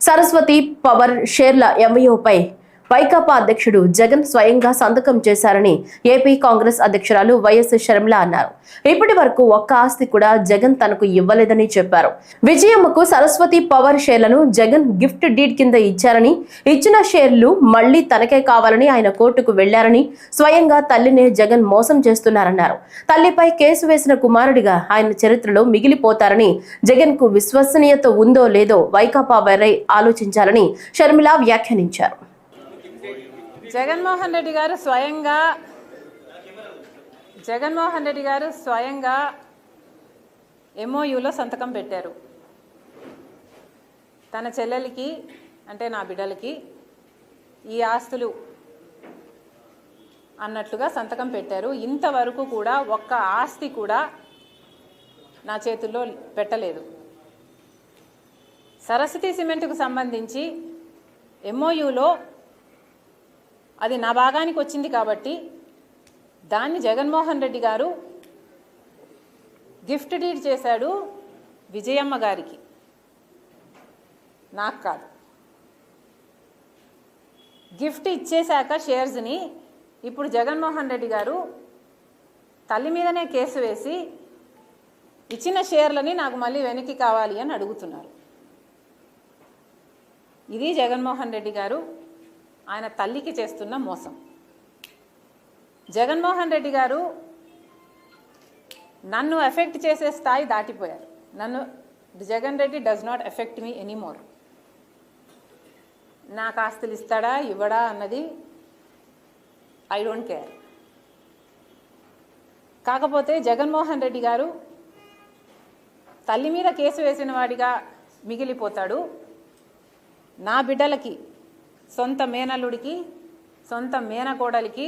Saraswati power షేర్ల ఎంవీఓపై వైకాపా అధ్యక్షుడు జగన్ స్వయంగా సంతకం చేశారని ఏపీ కాంగ్రెస్ అధ్యక్షురాలు వైఎస్ షర్మిల అన్నారు. ఇప్పటి వరకు ఒక్క ఆస్తి కూడా జగన్ తనకు ఇవ్వలేదని చెప్పారు. విజయమ్మకు సరస్వతి పవర్ షేర్లను జగన్ గిఫ్ట్ డీడ్ కింద ఇచ్చారని ఇచ్చిన షేర్లు మళ్ళీ తనకే కావాలని ఆయన కోర్టుకు వెళ్ళారని స్వయంగా తల్లినే జగన్ మోసం చేస్తున్నారన్నారు. తల్లిపై కేసు వేసిన కుమారుడిగా ఆయన చరిత్రలో మిగిలిపోతారని జగన్కు విశ్వసనీయత ఉందో లేదో వైకాపా వైరై ఆలోచించాలని షర్మిల వ్యాఖ్యానించారు. జగన్మోహన్ రెడ్డి గారు స్వయంగా జగన్మోహన్ రెడ్డి గారు స్వయంగా ఎంఓయూలో సంతకం పెట్టారు. తన చెల్లెలకి అంటే నా బిడ్డలకి ఈ ఆస్తులు అన్నట్లుగా సంతకం పెట్టారు. ఇంతవరకు కూడా ఒక్క ఆస్తి కూడా నా చేతుల్లో పెట్టలేదు. సరస్వతి సిమెంట్కు సంబంధించి ఎంఓయూలో అది నా భాగానికి వచ్చింది కాబట్టి దాన్ని జగన్మోహన్ రెడ్డి గారు గిఫ్ట్ డీడ్ చేశాడు విజయమ్మ గారికి. నాకు కాదు. గిఫ్ట్ ఇచ్చేశాక షేర్స్ని ఇప్పుడు జగన్మోహన్ రెడ్డి గారు తల్లి మీదనే కేసు వేసి ఇచ్చిన షేర్లని నాకు మళ్ళీ వెనక్కి కావాలి అని అడుగుతున్నారు. ఇది జగన్మోహన్ రెడ్డి గారు ఆయన తల్లికి చేస్తున్న మోసం. జగన్మోహన్ రెడ్డి గారు నన్ను ఎఫెక్ట్ చేసే స్థాయి దాటిపోయారు. నన్ను Jagan Reddy does not affect me anymore నాకు ఆస్తులు ఇస్తాడా ఇవ్వడా అన్నది ఐ డోంట్ కేర్ కాకపోతే జగన్మోహన్ రెడ్డి గారు తల్లి మీద కేసు వేసిన వాడిగా మిగిలిపోతాడు. నా బిడ్డలకి సొంత మేనల్లుడికి సొంత మేనకోడలికి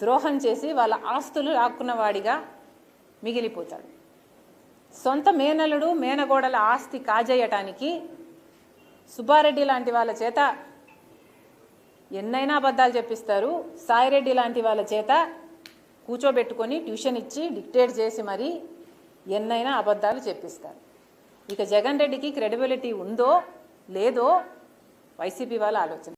ద్రోహం చేసి వాళ్ళ ఆస్తులు లాక్కున్నవాడిగా మిగిలిపోతాడు. సొంత మేనల్లుడు మేనగోడల ఆస్తి కాజేయటానికి సుబ్బారెడ్డి లాంటి వాళ్ళ చేత ఎన్నైనా అబద్ధాలు చెప్పిస్తారు. సాయిరెడ్డి లాంటి వాళ్ళ చేత కూర్చోబెట్టుకొని ట్యూషన్ ఇచ్చి డిక్టేట్ చేసి మరీ ఎన్నైనా అబద్ధాలు చెప్పిస్తారు. ఇక జగన్ రెడ్డికి క్రెడిబిలిటీ ఉందో లేదో వైసీపీ వాళ్ళ ఆలోచన.